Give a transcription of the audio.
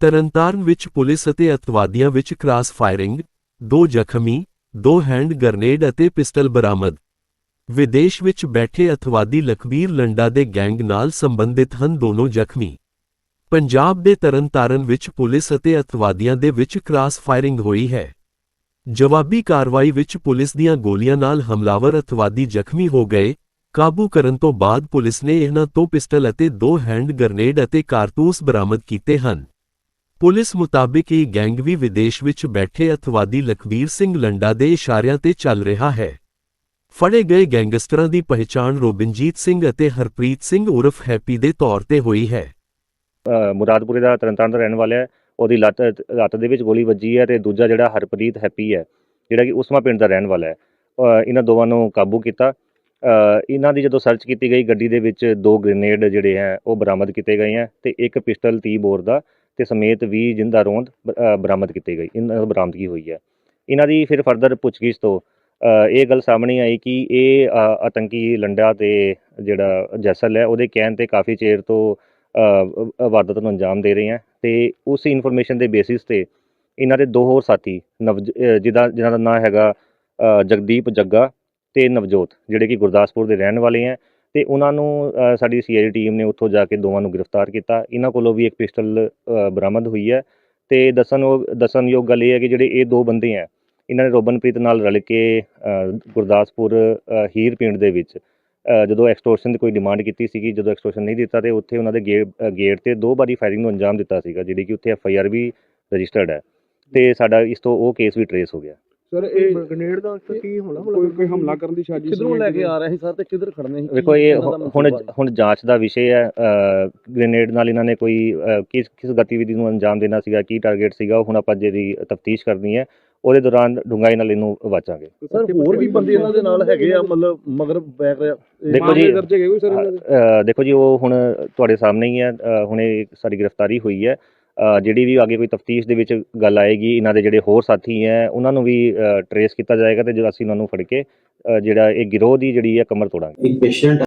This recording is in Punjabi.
ਤਰਨਤਾਰਨ ਵਿੱਚ ਪੁਲਿਸ ਅਤੇ ਅਤਵਾਦੀਆਂ ਵਿੱਚ ਕ੍ਰਾਸ ਫਾਇਰਿੰਗ ਦੋ ਜ਼ਖਮੀ, ਦੋ ਹੈਂਡ ਗਰਨੇਡ ਅਤੇ ਪਿਸਟਲ ਬਰਾਮਦ। ਵਿਦੇਸ਼ ਵਿੱਚ ਬੈਠੇ ਅਤਵਾਦੀ ਲਖਬੀਰ ਲੰਡਾ ਦੇ ਗੈਂਗ ਨਾਲ ਸੰਬੰਧਿਤ ਹਨ ਦੋਨੋਂ ਜ਼ਖਮੀ। ਪੰਜਾਬ ਦੇ ਤਰਨਤਾਰਨ ਵਿੱਚ ਪੁਲਿਸ ਅਤੇ ਅਤਵਾਦੀਆਂ ਦੇ ਵਿੱਚ ਕ੍ਰਾਸ ਫਾਇਰਿੰਗ ਹੋਈ ਹੈ। ਜਵਾਬੀ ਕਾਰਵਾਈ ਵਿੱਚ ਪੁਲਿਸ ਦੀਆਂ ਗੋਲੀਆਂ ਨਾਲ ਹਮਲਾਵਰ ਅਤਵਾਦੀ ਜ਼ਖਮੀ ਹੋ ਗਏ। ਕਾਬੂ ਕਰਨ ਤੋਂ ਬਾਅਦ ਪੁਲਿਸ ਨੇ ਇਹਨਾਂ ਤੋਂ ਪਿਸਟਲ ਅਤੇ ਦੋ ਹੈਂਡ ਗਰਨੇਡ ਅਤੇ ਕਾਰਤੂਸ ਬਰਾਮਦ ਕੀਤੇ ਹਨ। ਪੁਲਿਸ ਮੁਤਾਬਿਕ ਇਹ ਗੈਂਗ ਵੀ ਵਿਦੇਸ਼ ਵਿੱਚ ਬੈਠੇ ਅਤਵਾਦੀ ਲਖਬੀਰ ਸਿੰਘ ਲੰਡਾ ਦੇ ਇਸ਼ਾਰਿਆਂ ਤੇ ਚੱਲ ਰਿਹਾ ਹੈ। ਫੜੇ ਗਏ ਗੈਂਗਸਟਰਾਂ ਦੀ ਪਹਿਚਾਣ ਰੋਬਿਨਜੀਤ ਸਿੰਘ ਅਤੇ ਹਰਪ੍ਰੀਤ ਸਿੰਘ ਉਰਫ ਹੈਪੀ ਦੇ ਤੌਰ ਤੇ ਹੋਈ ਹੈ। ਅ, ਮੁਰਾਦਪੁਰੇ ਦਾ ਤਰਨਤਾਰਨ ਦਾ ਰਹਿਣ ਵਾਲਾ ਹੈ। ਉਹਦੀ ਲੱਤ ਲੱਤ ਦੇ ਵਿੱਚ ਗੋਲੀ ਵੱਜੀ ਹੈ ਤੇ ਦੂਜਾ ਜਿਹੜਾ ਹਰਪ੍ਰੀਤ ਹੈਪੀ ਹੈ ਜਿਹੜਾ ਕਿ ਉਸਮਾ ਪਿੰਡ ਦਾ ਰਹਿਣ ਵਾਲਾ ਹੈ। ਇਹਨਾਂ ਦੋਵਾਂ ਨੂੰ ਕਾਬੂ ਕੀਤਾ। ਇਹਨਾਂ ਦੀ ਜਦੋਂ ਸਰਚ ਕੀਤੀ ਗਈ ਗੱਡੀ ਦੇ ਵਿੱਚ ਦੋ ਗ੍ਰੇਨੇਡ ਜਿਹੜੇ ਹੈ ਉਹ ਬਰਾਮਦ ਕੀਤੇ ਗਏ ਹੈ ਤੇ ਇੱਕ ਪਿਸਟਲ 30 ਬੋਰ ਦਾ ਤੇ ਸਮੇਤ 20 ਜਿੰਦਾ ਰੋਂਦ ਬ- ਬਰਾਮਦ ਕੀਤੇ ਗਈ ਇਹਨਾਂ ਬਰਾਮਦਗੀ ਹੋਈ ਹੈ। ਇਹਨਾਂ ਦੀ ਫਿਰ ਫਰਦਰ ਪੁੱਛਗਿੱਛ ਤੋਂ ਇਹ ਗੱਲ ਸਾਹਮਣੇ ਆਈ ਕਿ ਇਹ ਆਤੰਕੀ ਲੰਡਾ ਤੇ ਜਿਹੜਾ ਜੈਸਲ ਹੈ ਉਹਦੇ ਕਹਿਣ ਤੇ ਕਾਫੀ ਚਿਰ ਤੋਂ ਅ, ਵਾਰਦਾਤ ਨੂੰ ਅੰਜਾਮ ਦੇ ਰਹੇ ਹੈ ਤੇ ਉਸ ਇਨਫੋਰਮੇਸ਼ਨ ਦੇ ਬੇਸਿਸ ਤੇ ਇਹਨਾਂ ਦੇ ਦੋ ਹੋਰ ਸਾਥੀ ਨਵ ਜਿਹਦਾ ਜਿਹਨਾਂ ਦਾ ਨਾਮ ਹੈਗਾ ਜਗਦੀਪ ਜੱਗਾ ਤੇ ਨਵਜੋਤ ਜਿਹੜੇ ਕਿ ਗੁਰਦਾਸਪੁਰ ਦੇ ਰਹਿਣ ਵਾਲੇ ਹੈ। ਤੇ ਉਹਨਾਂ ਨੂੰ ਅ, ਸਾਡੀ ਸੀਆਈਡੀ ਟੀਮ ਨੇ ਉੱਥੋਂ ਜਾ ਕੇ ਦੋਵਾਂ ਨੂੰ ਗ੍ਰਿਫਤਾਰ ਕੀਤਾ। ਇਹਨਾਂ ਕੋਲੋਂ ਵੀ ਇੱਕ ਪਿਸਟਲ ਅ, ਬਰਾਮਦ ਹੋਈ ਹੈ ਤੇ ਦੱਸਣਯੋਗ ਦੱਸਣਯੋਗ ਗੱਲ ਇਹ ਹੈ ਕਿ ਜਿਹੜੇ ਇਹ ਦੋ ਬੰਦੇ ਹੈ ਇਹਨਾਂ ਨੇ ਰੋਬਨਪ੍ਰੀਤ ਨਾਲ ਰਲ ਕੇ ਅ, ਗੁਰਦਾਸਪੁਰ ਅ, ਹੀਰ ਪਿੰਡ ਦੇ ਵਿੱਚ ਅ, ਜਦੋਂ ਐਕਸਟੋਰਸ਼ਨ ਦੀ ਕੋਈ ਡਿਮਾਂਡ ਕੀਤੀ ਸੀਗੀ ਜਦੋਂ ਐਕਸਟੋਰਸ਼ਨ ਨਹੀਂ ਦਿੱਤਾ ਤੇ ਉੱਥੇ ਉਹਨਾਂ ਦੇ ਗੇਟ ਅ, ਗੇਟ ਤੇ ਦੋ ਵਾਰੀ ਫਾਇਰਿੰਗ ਨੂੰ ਅੰਜਾਮ ਦਿੱਤਾ ਸੀਗਾ ਜਿਹੜੀ ਕਿ ਉੱਥੇ ਐਫ ਆਈ ਆਰ ਵੀ ਰਜਿਸਟਰਡ ਹੈ। ਤੇ ਸਾਡਾ ਇਸ ਤੋਂ ਉਹ ਕੇਸ ਵੀ ਟਰੇਸ ਹੋ ਗਿਆ। ਸਰ ਇਹ ਇਹ ਗ੍ਰੇਨੇਡ ਦਾ ਉੱਤੇ ਕੀ ਹੋਣਾ ਕੋਈ ਕੋਈ ਹਮਲਾ ਕਰਨ ਦੀ ਸਾਜ਼ਿਸ਼ ਕਿਧਰੋਂ ਸੀ ਲੈ ਕੇ ਜਾਂ ਆ ਰਹੇ ਸੀ ਸਰ ਤੇ ਕਿੱਧਰ ਖੜਨੇ ਸੀ? ਵੇਖੋ ਕੀ ਇਹ ਇਹਨਾਂ ਦਾ ਹੁ- ਹੁਣ ਮਨਸੂਬਾ ਹੈ? ਹੁਣ ਜਾਂਚ ਦਾ ਵਿਸ਼ੇ ਹੈ ਗ੍ਰੇਨੇਡ ਨਾਲ ਇਹਨਾਂ ਨੇ ਕੋਈ ਅ, ਕਿਸ ਕਿਸ ਗਤੀਵਿਧੀ ਨੂੰ ਅੰਜਾਮ ਦੇਣਾ ਸੀਗਾ ਕੀ ਟਾਰਗੇਟ ਸੀਗਾ ਉਹ ਹੁਣ ਆਪਾਂ ਜਿਹੜੀ ਤਫਤੀਸ਼ ਕਰਨੀ ਹੈ। ਉਹਦੇ ਦੌਰਾਨ ਡੂੰਘਾਈ ਨਾਲ ਇਹਨੂੰ ਵਾਚਾਂਗੇ। ਸਰ ਹੋਰ ਵੀ ਬੰਦੇ ਇਹਨਾਂ ਦੇ ਨਾਲ ਹੈਗੇ ਆ ਮਤਲਬ ਮਗਰ ਬੈਕ ਦੇਖੋ ਜੀ, ਦਰਜ ਹੈਗੇ ਕੋਈ ਸਰ ਇਹਨਾਂ ਦੇ? ਅ, ਦੇਖੋ ਜੀ ਉਹ ਹੁਣ ਤੁਹਾਡੇ ਸਾਹਮਣੇ ਹੀ ਹੈ ਹੁਣੇ ਸਾਡੀ ਗ੍ਰਿਫਤਾਰੀ ਹੋਈ ਹੈ। ਜਿਹੜੀ ਵੀ ਅੱਗੇ ਕੋਈ ਤਫਤੀਸ਼ ਦੇ ਵਿੱਚ ਗੱਲ ਆਏਗੀ, ਇਹਨਾਂ ਦੇ ਜਿਹੜੇ ਹੋਰ ਸਾਥੀ ਹੈ, ਉਹਨਾਂ ਨੂੰ ਵੀ ਟਰੇਸ ਕੀਤਾ ਜਾਏਗਾ ਤੇ ਜੋ ਅਸੀਂ ਉਹਨਾਂ ਨੂੰ ਫੜ ਕੇ ਜਿਹੜਾ ਇਹ ਗਿਰੋਹ ਦੀ ਜਿਹੜੀ ਹੈ ਕਮਰ ਤੋੜਾਂਗੇ। ਇੱਕ ਪੇਸ਼ੈਂਟ